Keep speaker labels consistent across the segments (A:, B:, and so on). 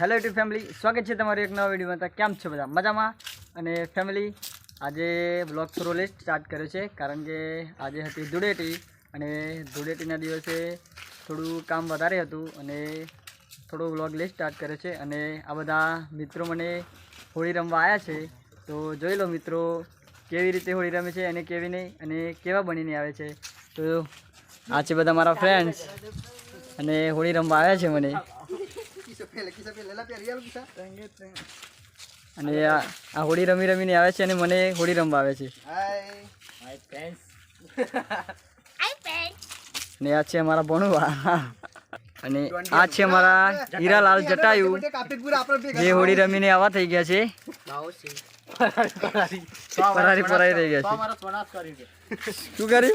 A: Hello YouTube family સ્વાગત છે તમારું એક નવા વિડીયોમાં. કેમ છો બધા? મજામાં? અને ફેમિલી આજે બ્લોગ થોડો લેટ સ્ટાર્ટ કર્યો છે, કારણ કે આજે હતી ધૂળેટી. અને ધૂળેટીના દિવસે થોડું કામ વધારે હતું અને થોડો બ્લોગ લેટ સ્ટાર્ટ કર્યો છે. અને આ બધા મિત્રો મને હોળી રમવા આવ્યા છે. તો જોઈ લો મિત્રો, કેવી રીતે હોળી રમે છે અને કેવી નહીં, અને કેવા બનીને આવે છે. તો આ છે બધા મારા ફ્રેન્ડ્સ અને હોળી રમવા આવ્યા છે મને. અને આ હોળી રમી રમીને આવે છે અને મને હોળી રમવા આવે છે. અને આ છે અમારા ભણુવા અને આ છે અમારા હીરાલાલ જટાયુ. જે હોળી રમીને આવા થઈ ગયા છે. પરારી પરાઈ રહી ગયા છે. શું કરી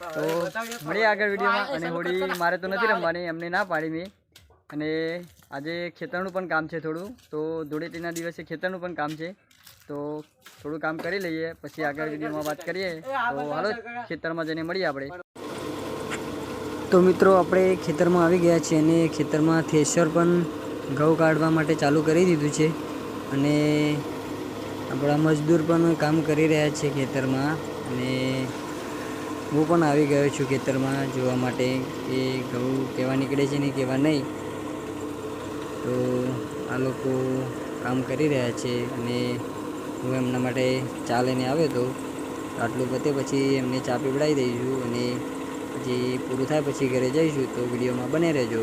A: તો મળીએ આગળ વિડીયોમાં. અને હોળી મારે તો નથી રમવાની એમને ના પાડી મેં. અને આજે ખેતરનું પણ કામ છે થોડું. તો ધૂળેટીના દિવસે ખેતરનું પણ કામ છે. તો થોડું કામ કરી લઈએ પછી આગળ વિડીયોમાં વાત કરીએ. તો હાલો ખેતરમાં જઈને મળીએ આપણે. તો મિત્રો આપણે ખેતરમાં આવી ગયા છીએ અને ખેતરમાં થેસર પણ ઘઉં કાઢવા માટે ચાલુ કરી દીધું છે. અને આપણા મજદૂર પણ કામ કરી રહ્યા છે ખેતરમાં. અને હું પણ આવી ગયો છું ખેતરમાં જોવા માટે કે ઘઉં કેવા નીકળે છે ને કેવા નહીં. તો આ લોકો કામ કરી રહ્યા છે અને હું એમના માટે ચા લઈને આવ્યો હતો. આટલું પતે પછી એમને ચા પીવડાવી દઈશું અને પછી પૂરું થાય પછી ઘરે જઈશું. તો વિડીયોમાં બને રહેજો.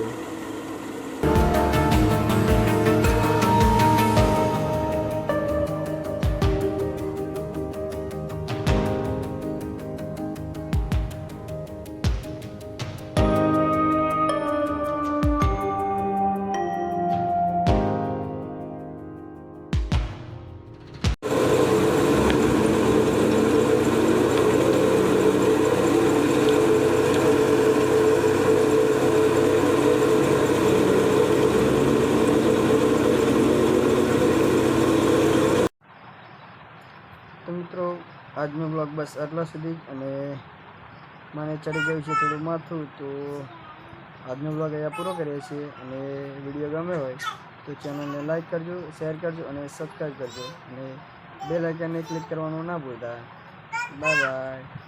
A: આજનો બ્લોગ બસ આટલા સુધી. અને મને ચડી ગયું છે થોડું માથું, તો આજનો બ્લોગ અહીંયા પૂરો કરીએ છીએ. અને વીડિયો ગમે હોય તો ચેનલને લાઈક કરજો શેર કરજો અને સબસ્ક્રાઈબ કરજો. અને બે લાઇકનને ક્લિક કરવાનું ના ભૂલતા. Bye bye